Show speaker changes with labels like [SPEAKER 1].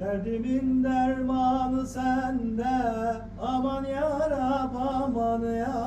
[SPEAKER 1] Derdimin dermanı sende. Aman yarab aman yarab.